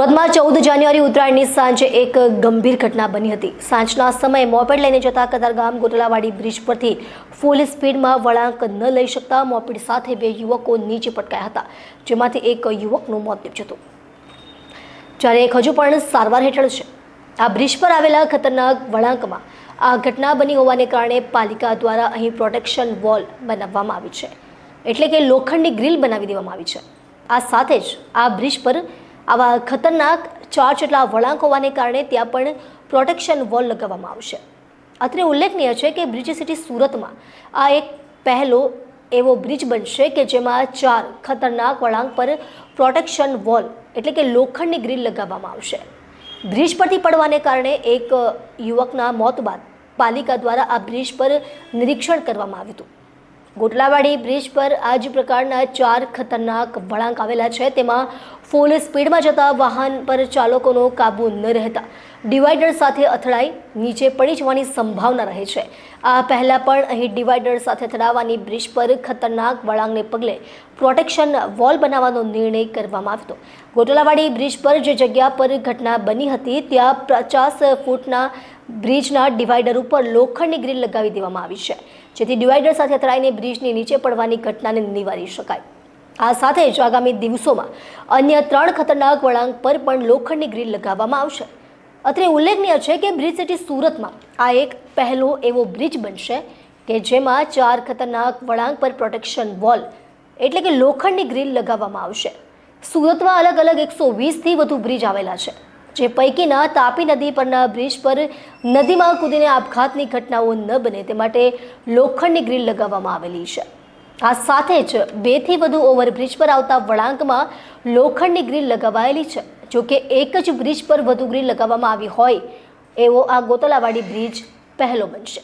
સુરતમાં ચૌદ જાન્યુઆરી ઉત્તરાયણની સાંજે એક ગંભીર ઘટના બની હતી. સાંજના સમયે મોપેડ લઈને જતા કતારગામ ગોટલાવાડી બ્રિજ પરથી ફૂલ સ્પીડમાં વળાંક ન લઈ શકતા મોપેડ સાથે બે યુવકો નીચે પટકાયા હતા, જેમાંથી એક યુવકનું મોત નીપજ્યું જ્યારે એક હજુ પણ સારવાર હેઠળ છે. આ બ્રિજ પર આવેલા ખતરનાક વળાંકમાં આ ઘટના બની હોવાને કારણે પાલિકા દ્વારા અહીં પ્રોટેક્શન વોલ બનાવવામાં આવી છે. એટલે કે લોખંડની ગ્રીલ બનાવી દેવામાં આવી છે. આ સાથે જ આ બ્રિજ પર આવા ખતરનાક ચાર જેટલા વળાંક હોવાને કારણે ત્યાં પણ પ્રોટેક્શન વોલ લગાવવામાં આવશે. અત્રે ઉલ્લેખનીય છે કે બ્રિજ સિટી સુરતમાં આ એક પહેલો એવો બ્રિજ બનશે કે જેમાં ચાર ખતરનાક વળાંક પર પ્રોટેક્શન વોલ એટલે કે લોખંડની ગ્રીલ લગાવવામાં આવશે. બ્રિજ પરથી પડવાને કારણે એક યુવકના મોત બાદ પાલિકા દ્વારા આ બ્રિજ પર નિરીક્ષણ કરવામાં આવ્યું હતું. ગોટલાવાડી બ્રિજ પર આ જ પ્રકારના ચાર ખતરનાક વળાંક આવેલા છે. તેમાં ફૂલ સ્પીડમાં જતા વાહન પર ચાલકોનો કાબુ ન રહેતા ડિવાઈડર સાથે અથડાઈ નીચે પડી જવાની સંભાવના રહે છે. આ પહેલાં પણ અહીં ડિવાઈડર સાથે અથડાવાની બ્રિજ પર ખતરનાક વળાંકને પગલે પ્રોટેક્શન વોલ બનાવવાનો નિર્ણય કરવામાં આવ્યો ગોટલાવાડી બ્રિજ પર જે જગ્યા પર ઘટના બની હતી, ત્યાં પચાસ ફૂટના બ્રિજના ડિવાઈડર ઉપર લોખંડની ગ્રીલ લગાવી દેવામાં આવી છે. જેથી ડિવાઈડર સાથે અથડાઈને બ્રિજની નીચે પડવાની ઘટનાને નિવારી શકાય. આ સાથે જ આગામી દિવસોમાં અન્ય ત્રણ ખતરનાક વળાંક પર પણ લોખંડની ગ્રીલ લગાવવામાં આવશે. અત્રે ઉલ્લેખનીય છે કે બ્રિજ સિટી સુરતમાં આ એક પહેલો એવો બ્રિજ બનશે કે જેમાં ચાર ખતરનાક વળાંક પર પ્રોટેક્શન વોલ એટલે કે લોખંડની ગ્રીલ લગાવવામાં આવશે. સુરતમાં અલગ અલગ એકસો વીસથી વધુ બ્રિજ આવેલા છે. જે પૈકીના તાપી નદી પરના બ્રિજ પર નદીમાં કૂદીને આપઘાતની ઘટનાઓ ન બને તે માટે લોખંડની ગ્રીલ લગાવવામાં આવેલી છે. આ સાથે જ બેથી વધુ ઓવરબ્રિજ પર આવતા વળાંકમાં લોખંડની ગ્રીલ લગાવાયેલી છે. જો કે એક જ બ્રિજ પર વધુ ગ્રીલ લગાવવામાં આવી હોય એવો આ ગોતલાવાડી બ્રિજ પહેલો બનશે.